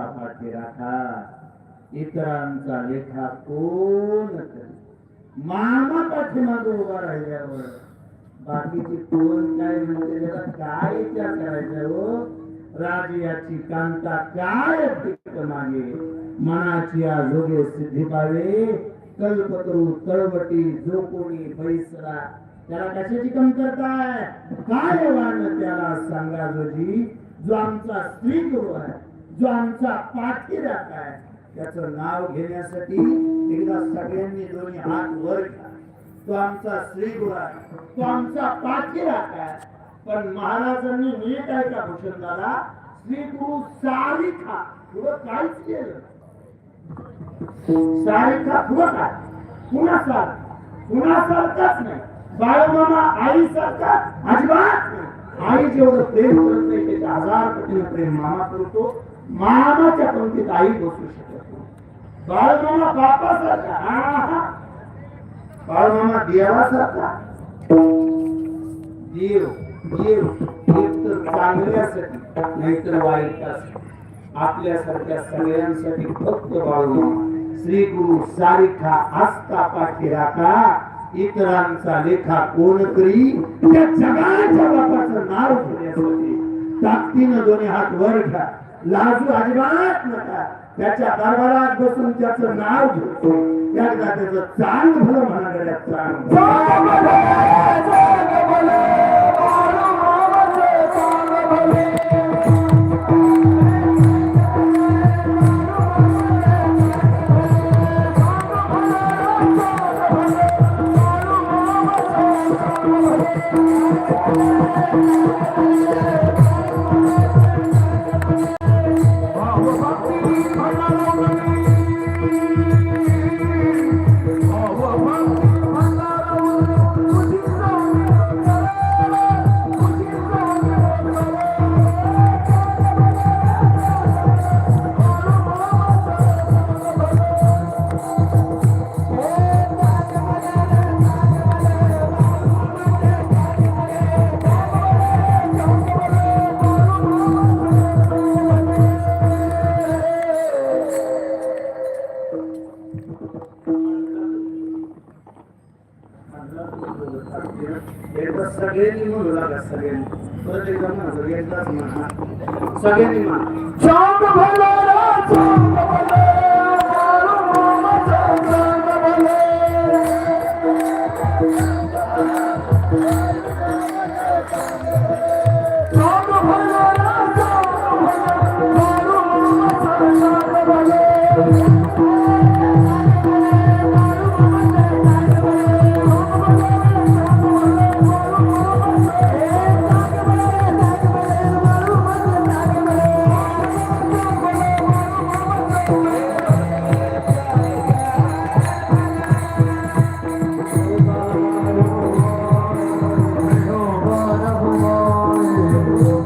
पाठी राखा इतरांचा लेखा कोण मामा पाठीमागे उभा राहिल्यावर बाकीची कोण काय म्हणते त्याला काय विचार करायचा हो? राजयाची कांता काय पिक मागे? मनाची आजोगे सिद्धी पावे. कल्पतरू तळवटी जो कोणी बैसरा. त्याला कशाची कमतरता आहे? काय वाण त्याला सांगा जोजी? जो आमचा स्त्री गुरु आहे. जो आमचा पाठीराख आहे त्याचं नाव घेण्यासाठी एकदा सगळ्यांनी दोन्ही हात वर घ्या. तो आमचा श्री गुरु आहे तो आमचा पाठीराख आहे. पण महाराजांनी नीट आहे का भूषण श्री गुरु सारिखा तुला काहीच केलं सारिखा तुला काय? पुन्हा सार पुन्हा सारखाच नाही. बाळमामा आई सारखा अजिबात आई जेवढं प्रेम करत नाही ते हजार पटीनं प्रेम मामा करतो. मामाच्या पंक्तीत आई बसू शकत नाही. बाळमामा बापासारखा. आहा. बाळमामा देवासारखा. देव देव एक तर चांगल्यासाठी नाहीतर वाईटासाठी. आपल्यासारख्या सगळ्यांसाठी फक्त बाळमामा. श्री गुरु सारिखा आस्था पाठी राखा इतरांचा लेखा कोण करी त्या जगाच्या बापाचं नाव घेण्यासाठी ताकदीनं दोन्ही हात वर घ्या. लाजू अजिबात नका. त्याच्या दरबारात बसून त्याचं नाव घेतो. त्याला त्याचं चांग भलं म्हणाले Thank you. एकदा सगळ्यांनी म्हणू लागा सगळ्यांनी. परत एकदा म्हणा एकदाच म्हणा. सगळ्यांनी म्हणा.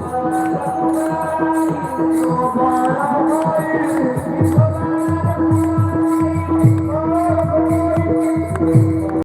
Thank you.